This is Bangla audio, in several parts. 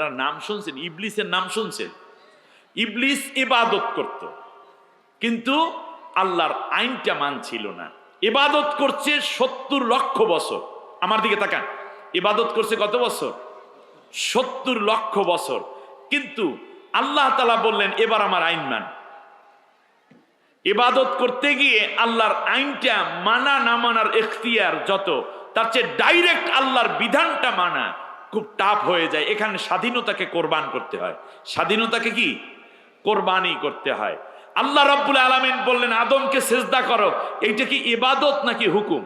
আপনারা নাম শুনছেন, ইবলিসের নাম শুনছেন। ইবলিস ইবাদত করত, কিন্তু আল্লাহর আইনটা মানছিল না। ইবাদত করছে সত্তর লক্ষ বছর। আমার দিকে তাকান, ইবাদত করছে কত বছর? সত্তর লক্ষ বছর। কিন্তু আল্লাহ তালা বললেন, এবার আমার আইন মান। ইবাদত করতে গিয়ে আল্লাহর আইনটা মানা না মানার এখতিয়ার যত, তার চেয়ে ডাইরেক্ট আল্লাহর বিধানটা মানা। খুব টাফ হয়ে যায়। এখানে স্বাধীনতাকে কোরবান করতে হয়। স্বাধীনতাকে কি? কোরবানি করতে হয়। আল্লাহ রাব্বুল আলামিন বললেন, আদমকে সেজদা করো। এইটা কি ইবাদত নাকি হুকুম?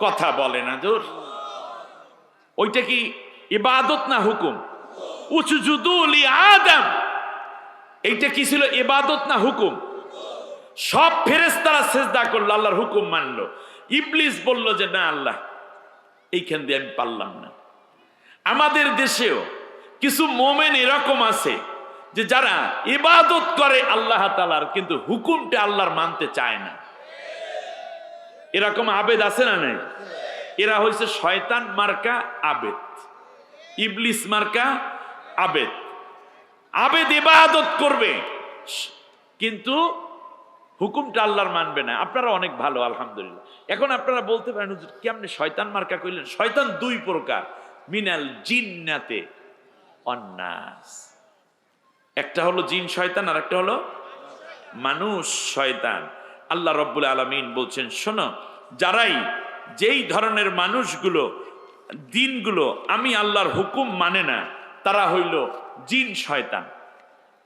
কথা বলে না, জোর। ওইটা কি ইবাদত না হুকুম? উঁচু উচুজুদুলি আদম। এইটা কি ছিল ইবাদত না হুকুম? সব ফেরেস্তারা সেজদা করল, আল্লাহর হুকুম মানলো। ইবলিস বলল যে, না আল্লাহ, এইখান দিয়ে আমি পারলাম না। আমাদের দেশেও কিছু মোমেন এরকম আছে যে যারা ইবাদত করে আল্লাহ তালার কিন্তু হুকুমটা আল্লাহর মানতে চায় না। এরকম আবেদ আছে না নাই? এরা হয়েছে শয়তান মার্কা আবেদ। ইবলিস মার্কা আবেদ। আবেদ ইবাদত করবে, কিন্তু হুকুমটা আল্লাহর মানবে না। আপনারা অনেক ভালো, আলহামদুলিল্লাহ। এখন আপনারা বলতে পারেন কেমনে শয়তান মার্কা কইলেন? শয়তান দুই প্রকার। মিনাল জিন্নাতে, অন্নাস। একটা হলো জিন শয়তান আর একটা হলো মানুষ শয়তান। আল্লাহ রব্বুল আলমিন বলছেন, শোনো, যারাই যেই ধরনের মানুষগুলো, দিনগুলো আমি আল্লাহর হুকুম মানে না, তারা হইল জিন শয়তান।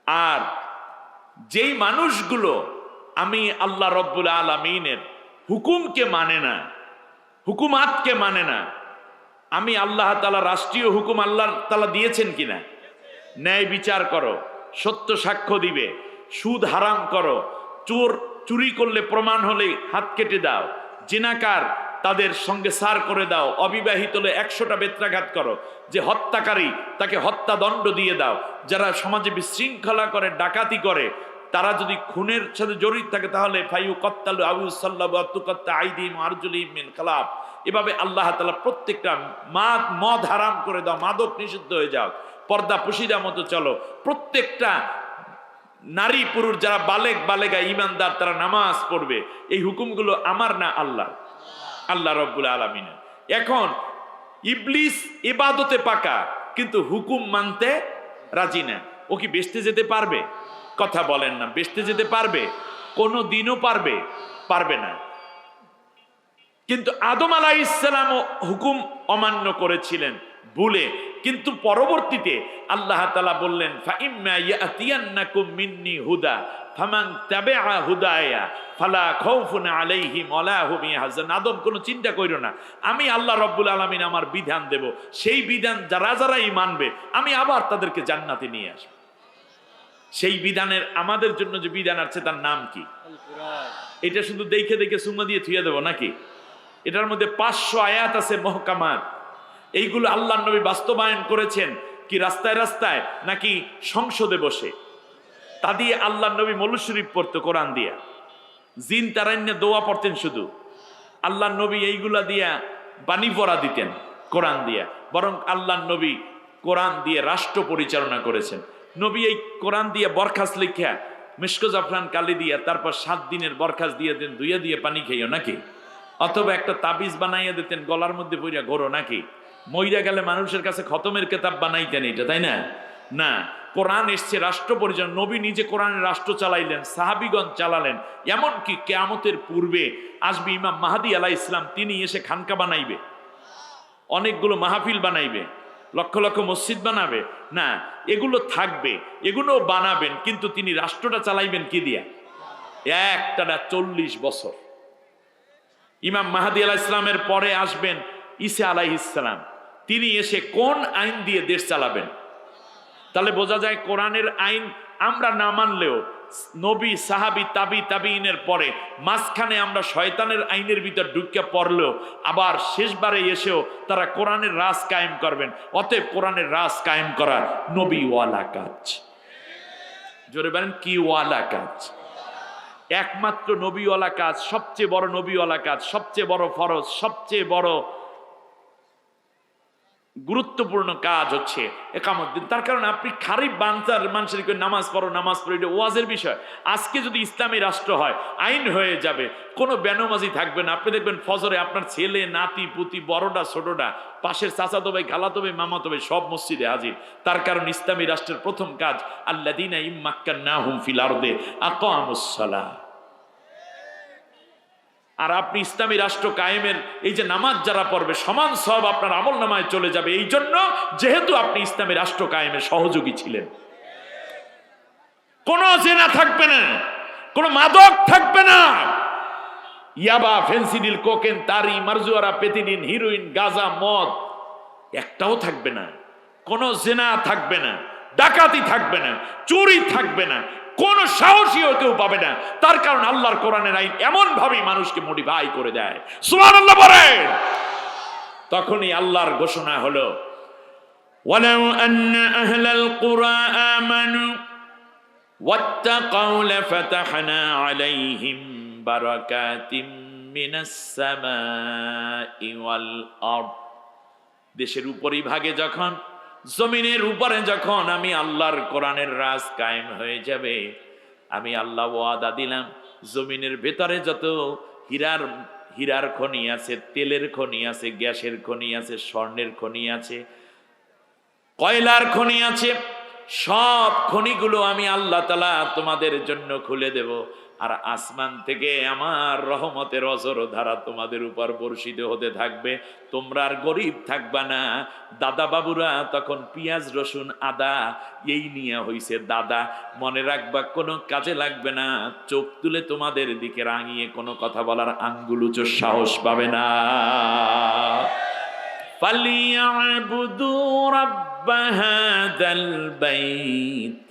আর যেই মানুষগুলো আমি আল্লাহ রব্বুল আলমিনের হুকুমকে মানে না, হুকুমাতকে মানে না আমি আল্লাহ তালা রাষ্ট্রীয় হুকুম আল্লাহ তালা দিয়েছেন কিনা? ন্যায় বিচার করো, সত্য সাক্ষ্য দিবে, সুদ হারাম করো, চোর চুরি করলে প্রমাণ হলে হাত কেটে দাও, জিনাকার তাদের সঙ্গে সার করে দাও, অবিবাহিত হলে একশোটা বেত্রাঘাত করো, যে হত্যাকারী তাকে হত্যা দণ্ড দিয়ে দাও, যারা সমাজে বিশৃঙ্খলা করে, ডাকাতি করে, তারা যদি খুনের সাথে জড়িত থাকে তাহলে ফাইউ কত্তালু আবু সাল্লাহ আইদিম আরজুলিম মিন খালাফ। এভাবে আল্লাহ তালা প্রত্যেকটা মাদ, মদ হারাম করে দাও, মাদক নিষিদ্ধ হয়ে যাও, পর্দা পুশিদা মতো চলো। প্রত্যেকটা নারী, পুরুষ যারা বালেক, বালেগা ইমানদার তারা নামাজ পড়বে। এই হুকুমগুলো আমার না আল্লাহ? আল্লাহ রব্বুল আলমিনের। এখন ইবলিস ইবাদতে পাকা, কিন্তু হুকুম মানতে রাজি না। ও কি বেসতে যেতে পারবে? কথা বলেন না বেসতে যেতে পারবে? কোনো দিনও পারবে? পারবে না। কিন্তু আদম আলাহ ইসলাম হুকুম অমান্য করেছিলেন ভুলে। কিন্তু পরবর্তীতে আল্লাহ তালা বললেন মিন্নি হুদা ফামান তাবেআ হুদায়া ফালা খাউফুন আলাইহিম ওয়ালা হুম ইয়াহজান আদম কোনো চিন্তা কইরো না আমি আল্লাহ রব্বুল আলামিন আমার বিধান দেব। সেই বিধান যারা যারাই মানবে আমি আবার তাদেরকে জান্নাতে নিয়ে আসব। সেই বিধানের আমাদের জন্য যে বিধান আছে তার নাম কি? এটা শুধু দেখে দেখে সুমা দিয়ে থুয়ে দেবো নাকি? এটার মধ্যে পাঁচশো আয়াত আছে মহকামার। এইগুলো আল্লাহ নবী বাস্তবায়ন করেছেন কি রাস্তায় রাস্তায় নাকি সংসদে বসে। তা দিয়ে আল্লাহ নবী মৌলু শরীফ পড়তো কোরআন দিয়া। জিন তারান্য দোয়া পড়তেন শুধু। আল্লাহ নবী এইগুলা দিয়া বাণী পড়া দিতেন কোরআন দিয়া। বরং আল্লাহ নবী কোরআন দিয়ে রাষ্ট্র পরিচালনা করেছেন। নবী এই কোরআন দিয়ে বরখাস্ত লিখিয়া, মিশকো জাফরান কালি দিয়া, তারপর সাত দিনের বরখাস্ত দিয়ে দেন দুইয়া দিয়ে পানি খাইও নাকি? অথবা একটা তাবিজ বানাইয়া দিতেন, গলার মধ্যে পইরা ঘোরো নাকি? মইরা গেলে মানুষের কাছে খতমের কেতাব বানাইতেন এটা তাই না? না, কোরআন এসছে রাষ্ট্র পরিচালনা, নবী নিজে কোরআনের রাষ্ট্র চালাইলেন সাহাবিগঞ্জ চালালেন। এমনকি কেয়ামতের পূর্বে আসবে ইমাম মাহাদি আলাহ ইসলাম তিনি এসে খানকা বানাইবে। অনেকগুলো মাহফিল বানাইবে, লক্ষ লক্ষ মসজিদ বানাবে। না, এগুলো থাকবে এগুলো বানাবেন, কিন্তু তিনি রাষ্ট্রটা চালাইবেন কি দিয়া? একটানা চল্লিশ বছর। ইমাম মাহাদি আলাহ ইসলামের পরে আসবেন ঈসা আলাহ ইসলাম তিনি এসে কোন আইন দিয়ে দেশ চালাবেন? তাহলে বোঝা যায় কোরআনের আইন আমরা না মানলেও নবী, সাহাবি, তাবি তাবিনের পরে মাঝখানে আমরা শয়তানের আইনের ভিতর ঢুকে পড়লেও আবার শেষবারে এসেও তারা কোরআনের রাজ কায়েম করবেন। অতএব কোরআনের রাজ কায়েম করা নবী ওয়ালা কাজ। জোরে বলেন কি ওয়ালা কাজ। একমাত্র নবীওয়ালা কাজ, সবচেয়ে বড় নবীওয়ালা কাজ, সবচেয়ে বড় ফরজ, সবচেয়ে বড় গুরুত্বপূর্ণ কাজ হচ্ছে একামত তার কারণে আপনি খারিফ বাঞ্চার মানুষের নামাজ পড়ো নামাজ পড়ো, এটা ওয়াজের বিষয়। আজকে যদি ইসলামী রাষ্ট্র হয়, আইন হয়ে যাবে, কোনো বেনমাজি থাকবে না। আপনি দেখবেন ফজরে আপনার ছেলে, নাতি, পুতি, বড়টা, ছোটটা, পাশের চাচাতো ভাই খালাতো ভাই মামাতো ভাই সব মসজিদে হাজির। তার কারণ ইসলামী রাষ্ট্রের প্রথম কাজ আল্লাহ দিনা ইম্মাক্কান না হুম ফিল আরদে আকামুসসালাহ আর আপনি ইসলামী রাষ্ট্র কায়েমের এই যে নামাজ যারা পড়বে, সমান সব আপনার আমল নামায় চলে যাবে। এই জন্য যেহেতু আপনি ইসলামী রাষ্ট্র কায়েমের সহযোগী ছিলেন। কোনো জেনা থাকবে না, কোনো মাদক থাকবে না। ইয়াবা, ফেন্সিডিল, কোকেন, তারি, মারজুয়ারা পেতিনিন হিরোইন, গাজা, মদ, একটাও থাকবে না। কোনো জেনা থাকবে না, ডাকাতি থাকবে না, চুরি থাকবে না কোন সাহসীও কেউ পাবে না তার কারণ আল্লাহর কোরআনের আইন এমন ভাবে মানুষকে মোটিভাই করে দেয় সুমান আল্লাহ বলেন তখনই আল্লাহর ঘোষণা হলো ولو أن أهل القرى آمنوا واتقوا لفتحنا عليهم بركات من السماء والأرض দেশের উপরই ভাগে যখন জমিনের উপরে যখন আমি আল্লাহর কোরআনের রাজ কায়েম হয়ে যাবে, আমি আল্লাহ ওয়াদা দিলাম, জমিনের ভেতরে যত হীরার হীরার খনি আছে, তেলের খনি আছে, গ্যাসের খনি আছে, স্বর্ণের খনি আছে, কয়লার খনি আছে, সব খনিগুলো আমি আল্লাহ তালা তোমাদের জন্য খুলে দেব। আর আসমান থেকে আমার রহমতের অজর ধারা তোমাদের উপর বর্ষিত হতে থাকবে তোমরা আর গরিব থাকবা না দাদা বাবুরা তখন পেঁয়াজ রসুন আদা এই নিয়ে হইছে দাদা মনে রাখবা কোনো কাজে লাগবে না চোখ তুলে তোমাদের দিকে রাঙিয়ে কোনো কথা বলার আঙ্গুলুচো সাহস পাবে না فليعبدوا رب هذا البيت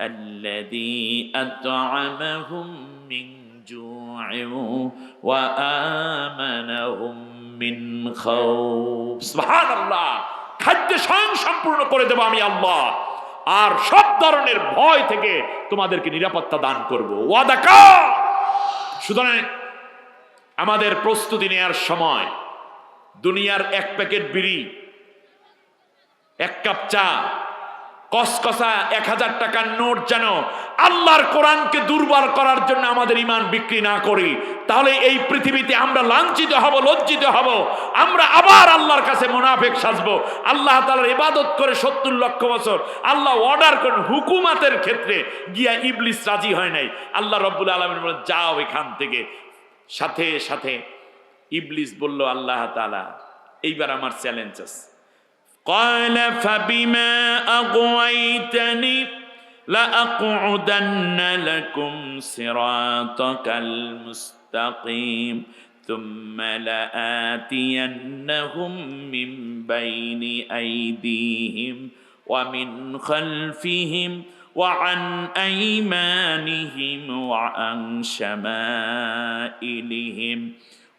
الذي أطعمهم من جوع وآمنهم من خوف سبحان الله খাদ্য স্বয়ং সম্পূর্ণ করে দেব আমি আল্লাহ আর সব ধরনের ভয় থেকে তোমাদেরকে নিরাপত্তা দান করব ওয়াদা কর সুতরাং আমাদের প্রস্তুতি নেয়ার সময় দুনিয়ার এক প্যাকেট বিড়ি এক কাপ চা কসকসা এক হাজার টাকার নোট যেন আল্লাহর কোরআনকে দুর্বল করার জন্য আমাদের ইমান বিক্রি না করি। তাহলে এই পৃথিবীতে আমরা লাঞ্ছিত হব, লজ্জিত হব। আমরা আবার আল্লাহর কাছে মোনাফেক সাজবো। আল্লাহ তালার ইবাদত করে সত্তর লক্ষ বছর আল্লাহ অর্ডার করেন হুকুমাতের ক্ষেত্রে। গিয়া ইবলিস রাজি হয় নাই। আল্লাহ রব্বুল আলমিন বলে যাও এখান থেকে। সাথে সাথে ইবলিস বলল, আল্লাহ তালা এইবার আমার চ্যালেঞ্জ আছে قال فبما أغويتني لأقعدن لكم صراطك المستقيم ثم لآتينهم من بين أيديهم ومن خلفهم وعن أيمانهم وعن شمائلهم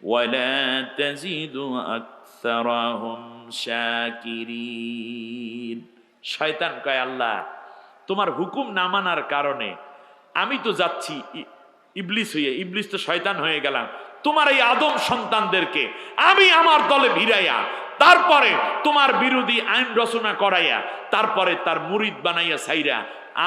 ولا تزيد أكثرهم শাকিরিন। শয়তান কয়, আল্লাহ, তোমার হুকুম না মানার কারণে আমি তো যাচ্ছি ইবলিস হয়ে ইবলিস তো শয়তান হয়ে গেলাম। তোমার এই আদম সন্তানদেরকে আমি আমার দলে ভিড়াইয়া, তারপরে তোমার বিরোধী আইন রচনা করাইয়া, তারপরে তার মুরিদ বানাইয়া সাইরা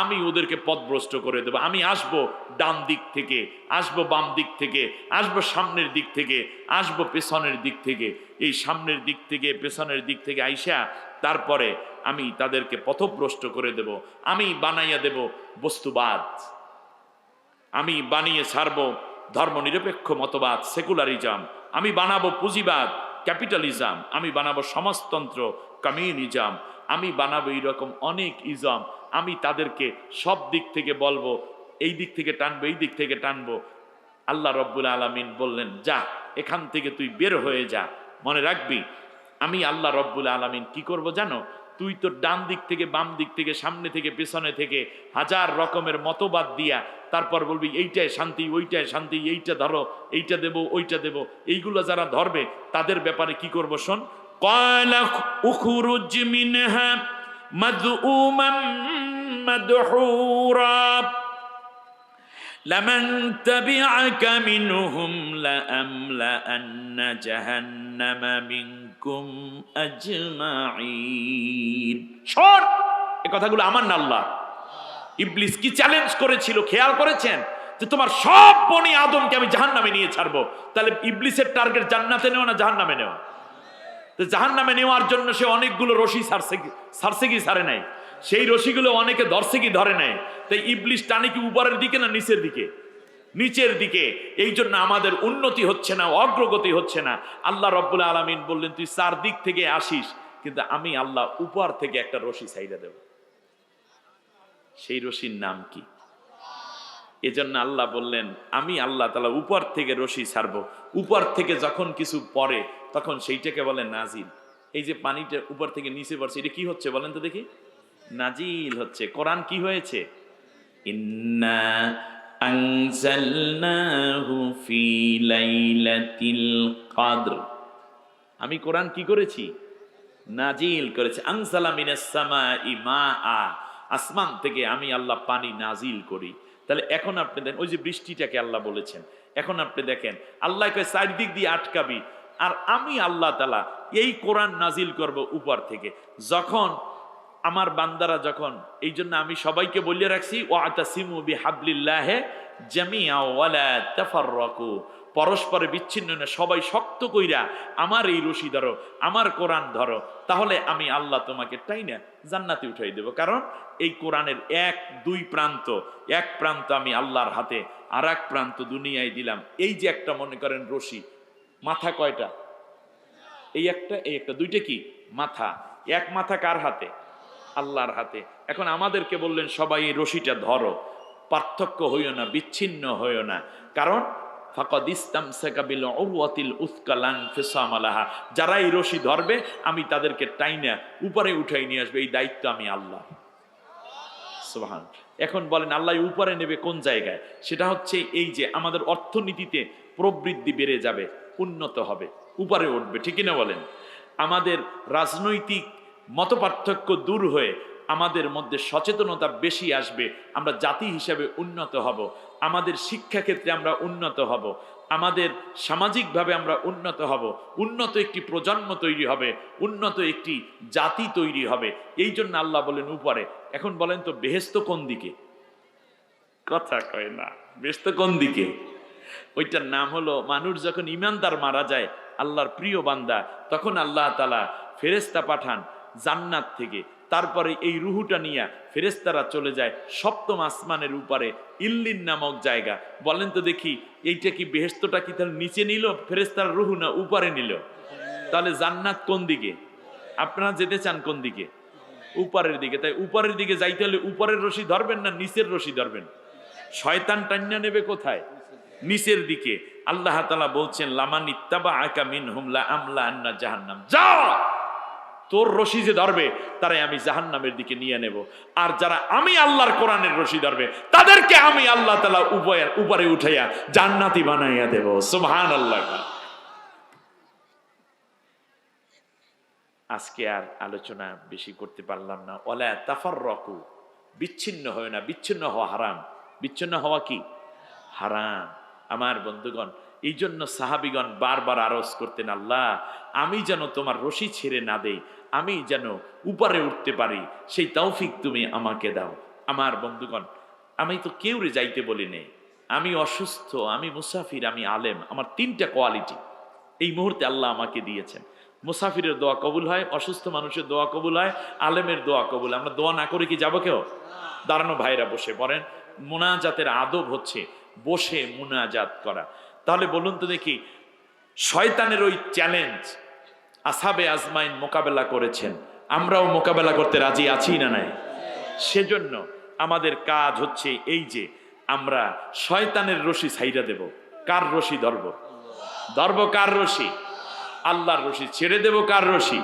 আমি ওদেরকে পথভ্রষ্ট করে দেবো। আমি আসব ডান দিক থেকে, আসব বাম দিক থেকে, আসব সামনের দিক থেকে, আসব পেছনের দিক থেকে। এই সামনের দিক থেকে, পেছনের দিক থেকে আইসা, তারপরে আমি তাদেরকে পথভ্রষ্ট করে দেব। আমি বানাইয়া দেব বস্তুবাদ। আমি বানিয়ে ছাড়ব ধর্মনিরপেক্ষ মতবাদ, সেকুলারিজম, আমি বানাবো পুঁজিবাদ, ক্যাপিটালিজম, আমি বানাবো সমাজতন্ত্র, কমিউনিজম, আমি বানাবো এইরকম অনেক ইজম, আমি তাদেরকে সব দিক থেকে বলব, এই দিক থেকে টানবো, এই দিক থেকে টানবো। আল্লাহ রব্বুল আলমিন বললেন, যা, এখান থেকে তুই বের হয়ে যা, মনে রাখবি, আমি আল্লাহ রব্বুল আলমিন কি করব জানো? তুই তো ডান দিক থেকে বাম দিক থেকে সামনে থেকে পেছনে থেকে হাজার রকমের মতবাদ দিয়া তারপর বলবি এইটাই শান্তি ওইটাই শান্তি এইটা ধরো এইটা দেব ওইটা দেব এইগুলো যারা ধরবে তাদের ব্যাপারে কি করব শোন قال اخرج منها مذءوما مدحورا لمن تبعك منهم لأملأن جهنم منكم কুম সর এ কথাগুলো আমার না আল্লাহ ইবলিস কি চ্যালেঞ্জ করেছিল, খেয়াল করেছেন? যে তোমার সব বনি আদমকে আমি জাহান্নামে নিয়ে ছাড়বো। তাহলে ইবলিসের টার্গেট জান্নাতে নেওয়া না জাহান্নামে নেওয়া তো জাহান্নামে নেওয়ার জন্য সে অনেকগুলো রশি সারছে সারছে কি, সারে নাই? সেই রশিগুলো অনেকে ধরছে কি, ধরে নাই? তাই ইবলিস টানে কি উপরের দিকে না নিচের দিকে? নিচের দিকে। এই জন্য আমাদের উন্নতি হচ্ছে না, অগ্রগতি হচ্ছে না। আল্লাহ রব্বুল আলমিন বললেন, তুই চার দিক থেকে আসিস, কিন্তু আমি আল্লাহ উপর থেকে একটা রশি সাইডে দেব। সেই রশির নাম কি? এজন্য আল্লাহ বললেন, আমি আল্লাহ তালা উপর থেকে রশি ছাড়বো। উপর থেকে যখন কিছু পড়ে, তখন সেইটাকে বলে নাজিল। এই যে পানিটা উপর থেকে নিচে পড়ছে, এটা কি হচ্ছে বলেন তো দেখি? নাজিল হচ্ছে। কোরআন কি হয়েছে? ইন্না আনজালনাহু ফি লাইলাতিল কদর আমি কোরআন কি করেছি? নাজিল করেছে। আনসালা মিনাস সামাই মাআ। আসমান থেকে আমি আল্লাহ পানি নাজিল করি। তাহলে এখন আপনি দেখেন, ওই যে বৃষ্টিটাকে আল্লাহ বলেছেন। এখন আপনি দেখেন, আল্লাহ কয়, চারিদিক দিয়ে আটকাবি। আর আমি আল্লাহ তালা এই কোরআন নাজিল করব উপর থেকে। যখন আমার বান্দারা যখন, এই জন্য আমি সবাইকে বলিয়ে রাখছি ও আতাসিমু বিহাবলিল্লাহে জামিয়া ওয়ালা পরস্পরে বিচ্ছিন্ন না সবাই শক্ত কইরা, আমার এই রশি ধরো, আমার কোরআন ধরো, তাহলে আমি আল্লাহ তোমাকে তাই না জান্নাতে উঠাই দেব। কারণ এই কোরআনের এক, দুই প্রান্ত, এক প্রান্ত আমি আল্লাহর হাতে আর এক প্রান্ত দুনিয়ায় দিলাম। এই যে একটা মনে করেন রশি, মাথা কয়টা? এই একটা এই একটা, দুইটা কি? মাথা। এক মাথা কার হাতে? আল্লাহর হাতে। এখন আমাদেরকে বললেন, সবাই এই রশিটা ধরো। পার্থক্য হইও না, বিচ্ছিন্ন হইও না। কারণ, ফাকদ ইসলাম সেকাবিল উরওয়াতিল উৎকালান ফিসামালাহা যারা এই রশি ধরবে, আমি তাদেরকে টাইনা উপরে উঠাই নিয়ে আসবে। এই দায়িত্ব আমি আল্লাহ। সুবহান। এখন বলেন, আল্লাহ উপরে নেবে কোন জায়গায়? সেটা হচ্ছে এই যে, আমাদের অর্থনীতিতে প্রবৃদ্ধি বেড়ে যাবে, উন্নত হবে, উপরে উঠবে। ঠিকই না বলেন? আমাদের রাজনৈতিক মতপার্থক্য দূর হয়ে আমাদের মধ্যে সচেতনতা বেশি আসবে, আমরা জাতি হিসাবে উন্নত হব, আমাদের শিক্ষাক্ষেত্রে আমরা উন্নত হব, আমাদের সামাজিকভাবে আমরা উন্নত হব, উন্নত একটি প্রজন্ম তৈরি হবে, উন্নত একটি জাতি তৈরি হবে, এই জন্য আল্লাহ বলেন উপরে। এখন বলেন তো বেহেস্ত কোন দিকে? কথা কয় না বেহেস্ত কোন দিকে? ওইটার নাম হলো, মানুষ যখন ইমানদার মারা যায়, আল্লাহর প্রিয় বান্দা, তখন আল্লাহ তালা ফেরেস্তা পাঠান জান্নাত থেকে। তারপরে এই রুহুটা নিয়ে ফেরেস্তারা চলে যায় সপ্তম আসমানের উপরে, ইল্লিন নামক জায়গা। বলেন তো দেখি, এইটা কি বেহেস্তটা কি তাহলে নিচে নিল ফেরেস্তার রুহু না উপরে নিল? তাহলে জান্নাত কোন দিকে? আপনারা যেতে চান কোন দিকে? উপরের দিকে। তাই উপরের দিকে যাইতে হলে উপরের রশি ধরবেন না নিচের রশি ধরবেন? শয়তান টান্না নেবে কোথায়? নিচের দিকে। আল্লাহ তালা বলছেন, লামান ইত্তাবা আকা মিন হুমলা আমলা আন্না জাহান্নাম। যা তোর রশি যে ধরবে তারাই আমি জাহান্নামের দিকে নিয়ে নেব। আর যারা আমি আল্লাহর কোরআনের রশি ধরবে, তাদেরকে আমি আল্লাহ তালা উপরে উপরে উঠাইয়া জান্নাতি বানাইয়া দেব। সুবহান আল্লাহ আজকে আর আলোচনা বেশি করতে পারলাম না। ওলা তাফার রকু বিচ্ছিন্ন হয় না, বিচ্ছিন্ন হওয়া হারাম। বিচ্ছিন্ন হওয়া কি? হারাম। আমার বন্ধুগণ এই জন্য সাহাবিগণ বারবার আরজ করতেন, আল্লাহ, আমি যেন তোমার রশি ছেড়ে না দেই, আমি যেন উপরে উঠতে পারি, সেই তৌফিক তুমি আমাকে দাও। আমার বন্ধুগণ, আমি তো কেউ রে যাইতে বলি নেই। আমি অসুস্থ, আমি মুসাফির, আমি আলেম, আমার তিনটা কোয়ালিটি। এই মুহূর্তে আল্লাহ আমাকে দিয়েছেন। মুসাফিরের দোয়া কবুল হয়, অসুস্থ মানুষের দোয়া কবুল হয়, আলেমের দোয়া কবুল। আমরা দোয়া না করে কি যাব কেউ? দাঁড়ানো ভাইরা বসে পড়েন। মোনাজাতের আদব হচ্ছে বসে মোনাজাত করা। তাহলে বলুন তো দেখি, শয়তানের ওই চ্যালেঞ্জ আসাবে আজমাইন মোকাবেলা করেছেন। আমরাও মোকাবেলা করতে রাজি আছি না নাই? সেজন্য আমাদের কাজ হচ্ছে এই যে, আমরা শয়তানের রশি ছাইরা দেব। কার রশি ধরব? ধরব কার রশি? আল্লাহর রশি। ছেড়ে দেব কার রশি?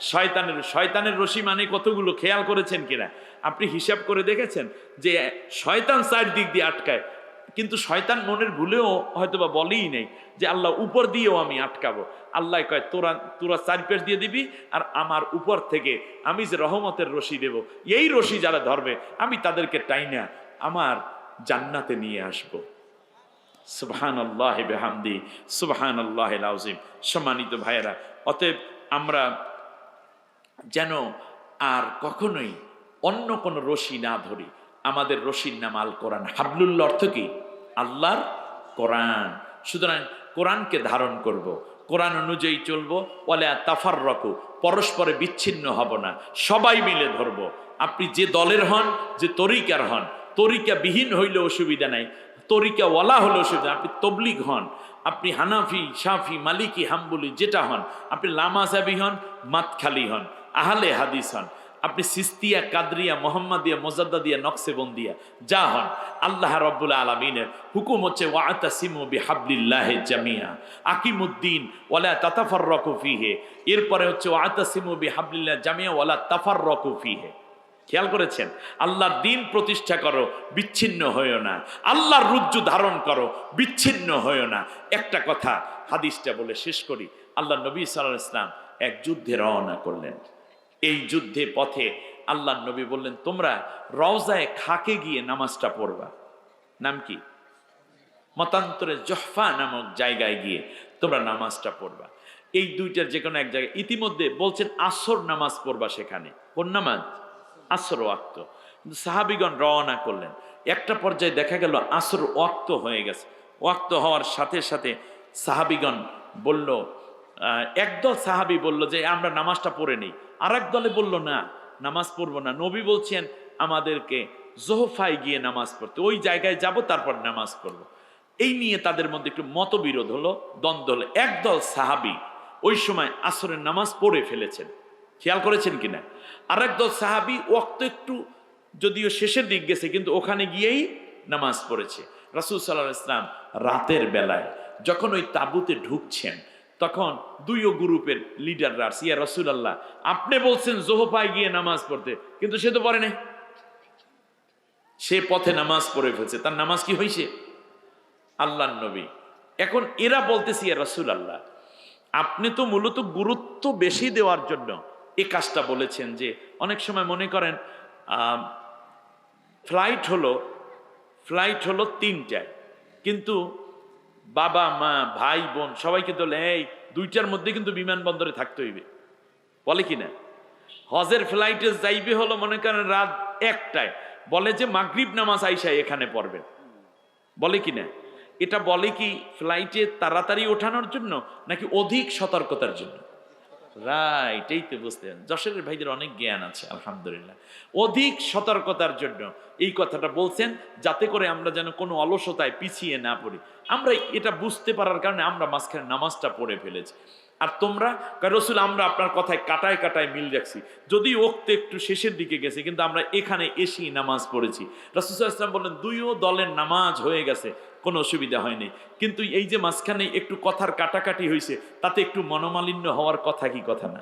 শয়তানের শয়তানের রশি মানে কতগুলো? খেয়াল করেছেন কিনা? আপনি হিসাব করে দেখেছেন যে শয়তান চার দিক দিয়ে আটকায়। কিন্তু শয়তান মনের ভুলেও হয়তো বা বলেই নেই যে, আল্লাহ উপর দিয়েও আমি আটকাবো। আল্লাহ কয়, তোরা তোরা চারপেশ দিয়ে দিবি আর আমার উপর থেকে আমি যে রহমতের রশি দেব, এই রশি যারা ধরবে, আমি তাদেরকে টাইনা আমার জান্নাতে নিয়ে আসব। সুবহান আল্লাহ বেহামদি সুবহান আল্লাহ লাউজিম সম্মানিত ভাইয়েরা, অতএব আমরা যেন আর কখনোই অন্য কোনো রশি না ধরি। আমাদের রশির নাম আল কোরআন। হাবলুল্লা অর্থ কি? আল্লাহর কোরআন। সুতরাং কোরআনকে ধারণ করব। কোরআন অনুযায়ী চলবো বলে তাফার রকু পরস্পরে বিচ্ছিন্ন হব না, সবাই মিলে ধরবো। আপনি যে দলের হন, যে তরিকার হন তরিকা বিহীন হইলে অসুবিধা নাই তরিকা ওয়ালা হলে অসুবিধা আপনি তবলিগ হন, আপনি হানাফি, শাফি, মালিকি, হাম্বুলি, যেটা হন, আপনি লামাজাবি হন, মাতখালি হন, আহলে হাদিস হন। আপনি সিস্তিয়া, কাদরিয়া, মোহাম্মদিয়া, মোজাদ্দাদিয়া, নকশেবন্দিয়া, যা হন, আল্লাহ রব্বুল আলমিনের হুকুম হচ্ছে ওয়াতা সিমু বিহাবলিল্লাহে জামিয়া আকিমুদ্দিন, ওয়ালা তাতাফার রকুফিহে এরপরে হচ্ছে ওয়াতা সিমু বিহাবলিল্লাহ জামিয়া ওয়ালা তাফার রকুফিহে খেয়াল করেছেন? আল্লাহর দিন প্রতিষ্ঠা করো, বিচ্ছিন্ন হয়েও না। আল্লাহর রুজ্জু ধারণ করো, বিচ্ছিন্ন হয়েও না। একটা কথা, হাদিসটা বলে শেষ করি। আল্লাহ নবী সাল্লাহ ইসলাম এক যুদ্ধে রওনা করলেন। এই যুদ্ধে, পথে আল্লাহ নবী বললেন, তোমরা রওজায় খাকে গিয়ে নামাজটা পড়বা। নাম কি? মতান্তরে জহফা নামক জায়গায় গিয়ে তোমরা নামাজটা পড়বা। এই দুইটার যে কোনো এক জায়গায়। ইতিমধ্যে বলছেন, আসর নামাজ পড়বা সেখানে। কোন নামাজ? আসর ওয়াক্ত। সাহাবিগণ রওনা করলেন। একটা পর্যায়ে দেখা গেল, আসর ওয়াক্ত হয়ে গেছে। ওয়াক্ত হওয়ার সাথে সাথে সাহাবিগণ বলল একদল সাহাবি বলল যে, আমরা নামাজটা পড়ে নিই। আর এক দলে বলল, না, নামাজ পড়ব না। নবী বলছেন, আমাদেরকে জোহফায় গিয়ে নামাজ পড়তে, ওই জায়গায় যাব, তারপর নামাজ পড়ব। এই নিয়ে তাদের মধ্যে একটু মতবিরোধ হলো, দ্বন্দ্ব হলো। একদল সাহাবি ওই সময় আসরের নামাজ পড়ে ফেলেছেন। খেয়াল করেছেন কিনা? আর একদল সাহাবি ওক্ত একটু, যদিও শেষের দিক গেছে, কিন্তু ওখানে গিয়েই নামাজ পড়েছে। রাসুল সাল্লাহ ইসলাম রাতের বেলায় যখন ওই তাবুতে ঢুকছেন তখন দুইও গ্রুপের লিডাররা ইয়া রসুল আল্লাহ আপনি বলছেন জোহপায় গিয়ে নামাজ পড়তে, কিন্তু সে তো পড়ে নাই। সে পথে নামাজ পড়ে ফেলছে, তার নামাজ কি হয়েছে আল্লাহ নবী। এখন এরা বলতেছি, ইয়া রসুল আল্লাহ আপনি তো মূলত গুরুত্ব বেশি দেওয়ার জন্য এ কাজটা বলেছেন যে, অনেক সময় মনে করেন ফ্লাইট হলো ফ্লাইট হলো তিনটায়, কিন্তু বাবা, মা, ভাই, বোন, সবাইকে তো এই, দুইটার মধ্যে কিন্তু বিমানবন্দরে থাকতে হইবে। বলে কি না? হজের ফ্লাইটে যাইবে হলো মনে করেন রাত একটায়। বলে যে মাগরিব নামাজ আইসা এখানে পড়বে বলে কি না? এটা বলে কি ফ্লাইটে তাড়াতাড়ি ওঠানোর জন্য নাকি অধিক সতর্কতার জন্য? রাইট এই তো বুঝতেন যশোরের ভাইদের অনেক জ্ঞান আছে, আলহামদুলিল্লাহ। অধিক সতর্কতার জন্য এই কথাটা বলছেন, যাতে করে আমরা যেন কোনো অলসতায় পিছিয়ে না পড়ি। আমরা এটা বুঝতে পারার কারণে আমরা মাঝখানে নামাজটা পড়ে ফেলেছি। আর তোমরা রসুল, আমরা আপনার কথায় কাটায় কাটায় মিল রাখছি। যদি ওক্ত একটু শেষের দিকে গেছে, কিন্তু আমরা এখানে এসেই নামাজ পড়েছি। রসুল ইসলাম বললেন, দুইও দলের নামাজ হয়ে গেছে, কোনো অসুবিধা হয়নি। কিন্তু এই যে মাঝখানে একটু কথার কাটাকাটি হয়েছে তাতে একটু মনোমালিন্য হওয়ার কথা কি? কথা না।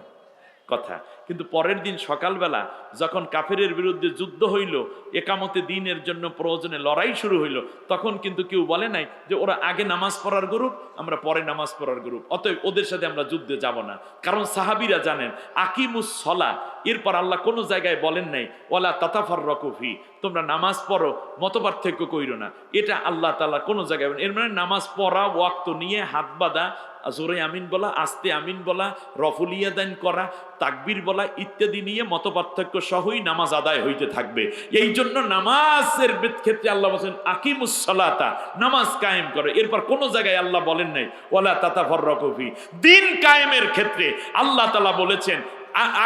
কথা। কিন্তু পরের দিন সকালবেলা যখন কাফেরের বিরুদ্ধে যুদ্ধ হইল, একামতে দিনের জন্য প্রয়োজনে লড়াই শুরু হইল, তখন কিন্তু কেউ বলে নাই যে ওরা আগে নামাজ পড়ার গ্রুপ, আমরা পরে নামাজ পড়ার গ্রুপ। অতএব ওদের সাথে আমরা যুদ্ধে যাব না। কারণ সাহাবিরা জানেন, আকিমুস সলা, এরপর আল্লাহ কোনো জায়গায় বলেন নাই ওলা তাতাফার রকফি তোমরা নামাজ পড়ো মত পার্থক্য কইরো না। এটা আল্লাহ তাআলা কোনো জায়গায় এর মানে নামাজ পড়া, ওয়াক্ত নিয়ে হাত বাঁধা, জোরে আমিন বলা, আস্তে আমিন বলা রফুলিয়া দান করা, তাকবির বলা ইত্যাদি নিয়ে মত পার্থক্য সহই নামাজ আদায় হইতে থাকবে। এই জন্য নামাজের ক্ষেত্রে আল্লাহ বলছেন আকিমুসলাতা নামাজ কায়েম করে। এরপর কোন জায়গায় আল্লাহ বলেন নাই ওলা তাতা ফর রকফি দিন কায়েমের ক্ষেত্রে আল্লাহ তালা বলেছেন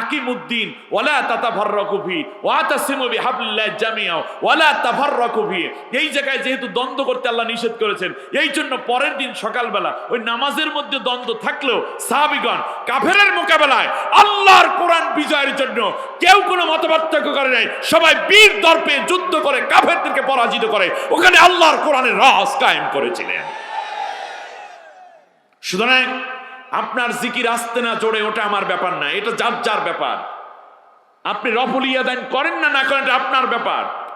আকিমুদ্দিন, ওয়ালা তাতাফাররাকু ফি, ওয়া তাসিমু বিহাবলিল্লাহি জামিআ, ওয়ালা তাফাররাকু ফি। এই জায়গায় যেহেতু দ্বন্দ্ব করতে আল্লাহ নিষেধ করেছেন, এই জন্য পরের দিন সকালবেলা ওই নামাজের মধ্যে দ্বন্দ্ব থাকলেও সাহাবীগণ কাফেরের মোকাবেলায় আল্লাহর কোরআন বিজয়ের জন্য কেউ কোনো মতপার্থক্য করে নাই। সবাই বীর দর্পে যুদ্ধ করে কাফেরদেরকে পরাজিত করে, ওখানে আল্লাহর কোরআনের রাজ কায়েম করেছিলেন। সুতরাং আপনার জিকির আসতে না জোরে, ওটা আমার ব্যাপার না, এটা যার যার ব্যাপার। আপনি রফুলিয়া দেন করেন না না করেন, এটা আপনার ব্যাপার।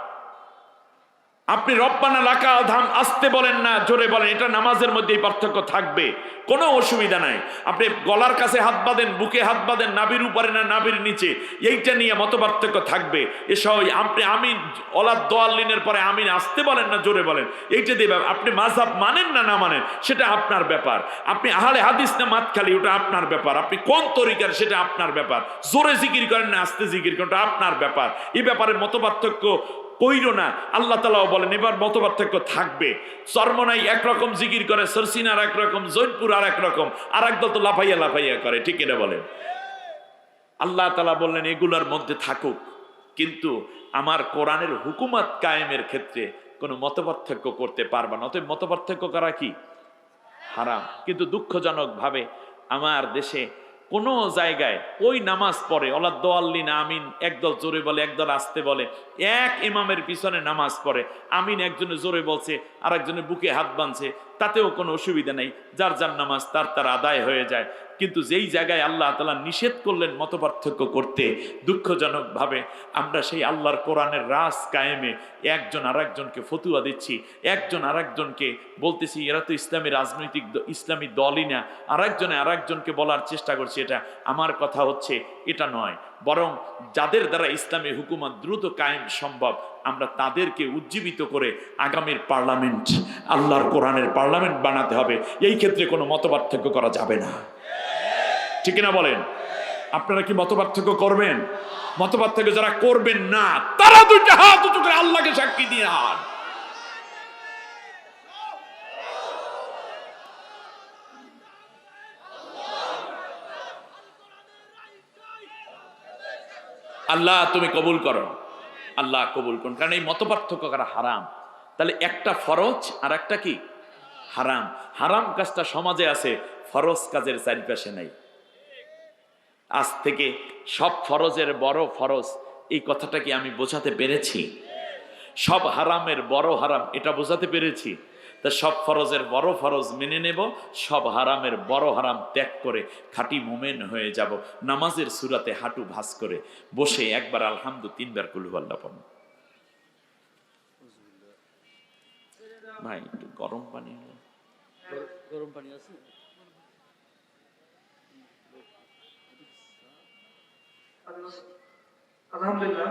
আপনি রব্বানা লাকা ধাম আসতে বলেন না, জোরে বলেন, এটা নামাজের মধ্যে এই পার্থক্য থাকবে। কোনো অসুবিধা নাই। আপনি গলার কাছে হাত বাঁধেন, বুকে হাত বাঁধেন নাবির উপরে না নাবির নিচে, এইটা নিয়ে মত পার্থক্য থাকবে। এসব আপনি আমিন, অলাদ দোয়াল্লিনের পরে আমিন আসতে বলেন না, জোরে বলেন। এইটা দিয়ে। আপনি মাঝহাব মানেন না না মানেন, সেটা আপনার ব্যাপার। আপনি আহলে হাদিস না মাত খালি, ওটা আপনার ব্যাপার। আপনি কোন তরিকার, সেটা আপনার ব্যাপার। জোরে জিকির করেন না, আস্তে জিকির করেন, ওটা আপনার ব্যাপার। এই ব্যাপারে মত পার্থক্য কইর না। আল্লাহ তালাও বলেন, এবার মত পার্থক্য থাকবে। চর্মনাই একরকম জিকির করে, সরসিন আর একরকম, জৈনপুর আর একরকম আর একদল তো লাফাইয়া লাফাইয়া করে, ঠিক এটা বলেন? আল্লাহ তালা বললেন, এগুলার মধ্যে থাকুক। কিন্তু আমার কোরআনের হুকুমাত কায়েমের ক্ষেত্রে কোনো মতপার্থক্য করতে পারবা না। অতএব মতপার্থক্য করা কি? হারাম। কিন্তু দুঃখজনকভাবে আমার দেশে কোনো জায়গায় ওই নামাজ পড়ে অলাদ্দোয়াল্লিন আমিন, একদল জোরে বলে, একদল আসতে বলে, এক ইমামের পিছনে নামাজ পড়ে, আমিন একজনে জোরে বলছে আর একজনে বুকে হাত বাঁধছে তাতেও কোনো অসুবিধা নেই। যার যার নামাজ তার তার আদায় হয়ে যায়। কিন্তু যেই জায়গায় আল্লাহ তালা নিষেধ করলেন মতপার্থক্য করতে, দুঃখজনকভাবে আমরা সেই আল্লাহর কোরআনের রাস কায়েমে একজন আর একজনকে ফতুয়া দিচ্ছি। একজন আর একজনকে বলতেছি, এরা তো ইসলামী রাজনৈতিক ইসলামী দলই না। আর একজনে আর বলার চেষ্টা করছে, এটা আমার কথা হচ্ছে, এটা নয়। বরং যাদের দ্বারা ইসলামী হুকুমত দ্রুত কায়েম সম্ভব, আমরা তাদেরকে উজ্জীবিত করে আগামীর পার্লামেন্ট, আল্লাহর কোরআনের পার্লামেন্ট বানাতে হবে। এই ক্ষেত্রে কোনো মতপার্থক্য করা যাবে না। ঠিক না বলেন? আপনারা কি মতপার্থক্য করবেন? মতপার্থক্য যারা করবেন না, তারা দুইটা হাত উঁচু করে আল্লাহকে সাক্ষী দিয়ে হাত আল্লাহ, তুমি কবুল করো। আল্লাহ কবুল করুন। কারণ এই মতপার্থক্য করা হারাম। তাহলে একটা ফরজ আর একটা কি? হারাম। হারাম কাজটা সমাজে আছে, ফরজ কাজের চারিপাশে নাই। আজ থেকে সব ফরজের বড় ফরজ, এই কথাটা কি আমি বোঝাতে পেরেছি? সব হারামের বড় হারাম, এটা বোঝাতে পেরেছি? তা সব ফরজের বড় ফরজ মেনে নেব সব হারামের বড় হারাম ত্যাগ করে খাঁটি মোমেন হয়ে যাব নামাজের সুরাতে হাঁটু ভাস করে বসে একবার আলহামদু তিনবার কুলুবাল্লা পড়ব ভাই একটু গরম পানি গরম পানি আছে? আলহামদুলিল্লাহ।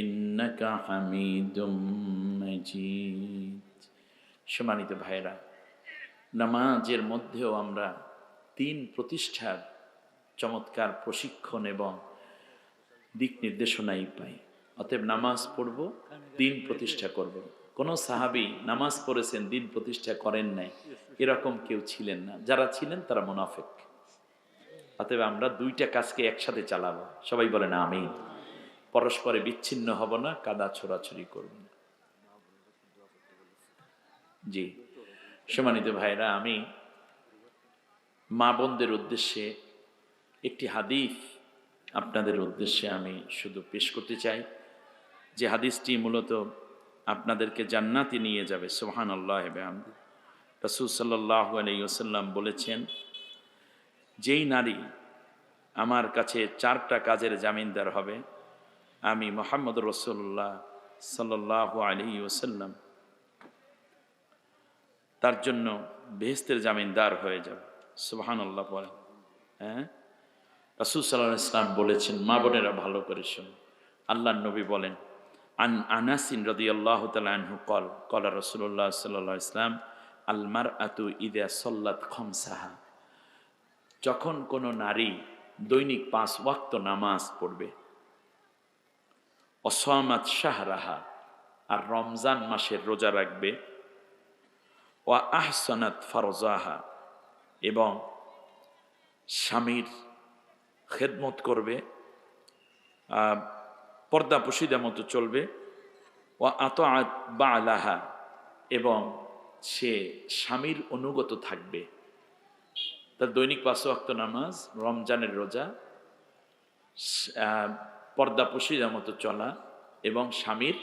ইন্নাকা হামিদুম মাজিদ। সম্মানিত ভাইরা নামাজের মধ্যেও আমরা তিন প্রতিষ্ঠার চমৎকার প্রশিক্ষণ এবং দিক নির্দেশনাই পাই। অতএব নামাজ পড়ব, দিন প্রতিষ্ঠা করব। কোনো সাহাবি নামাজ পড়েছেন, দিন প্রতিষ্ঠা করেন নাই, এরকম কেউ ছিলেন না। যারা ছিলেন তারা মোনাফেক। অতএব আমরা দুইটা কাজকে একসাথে চালাবো। সবাই বলেন আমি পরস্পরে বিচ্ছিন্ন হব না, কাদা ছোড়াছড়ি করব না। জি, সম্মানিত ভাইরা, আমি মা বোনদের উদ্দেশ্যে একটি হাদিস আপনাদের উদ্দেশ্যে আমি শুধু পেশ করতে চাই। যে হাদিসটি মূলত আপনাদেরকে জান্নাতে নিয়ে যাবে সোহান আল্লাহ রসুল সাল্লাহ আলাইসাল্লাম বলেছেন, যেই নারী আমার কাছে চারটা কাজের জামিনদার হবে আমি মোহাম্মদ রসুল্লাহ সাল্লাহ আলী ওসাল্লাম তার জন্য বেহেস্তের জামিনদার হয়ে যাবে। সুবাহান আল্লাহ বলেন হ্যাঁ? রাসুল সাল্লাহ ইসলাম বলেছেন, মা বোনেরা ভালো করে শুন। আল্লাহ নবী বলেন, আন আনাসিন রদি আল্লাহ তালু কল কলা রসুল্লাহ সাল্লাহ ইসলাম আলমার আতু ইদা সল্লাত খমসাহা। যখন কোনো নারী দৈনিক পাঁচ ওয়াক্ত নামাজ পড়বে অসমাত শাহরাহা, আর রমজান মাসের রোজা রাখবে। ও আহসানাত ফরজাহা, এবং স্বামীর খেদমত করবে। পর্দা পুশিদা মতো চলবে। ও আত বা আলাহা এবং সে স্বামীর অনুগত থাকবে। তার দৈনিক পাঁচ নামাজ, রমজানের রোজা। পর্দা পশিদার মতো চলা এবং স্বামীর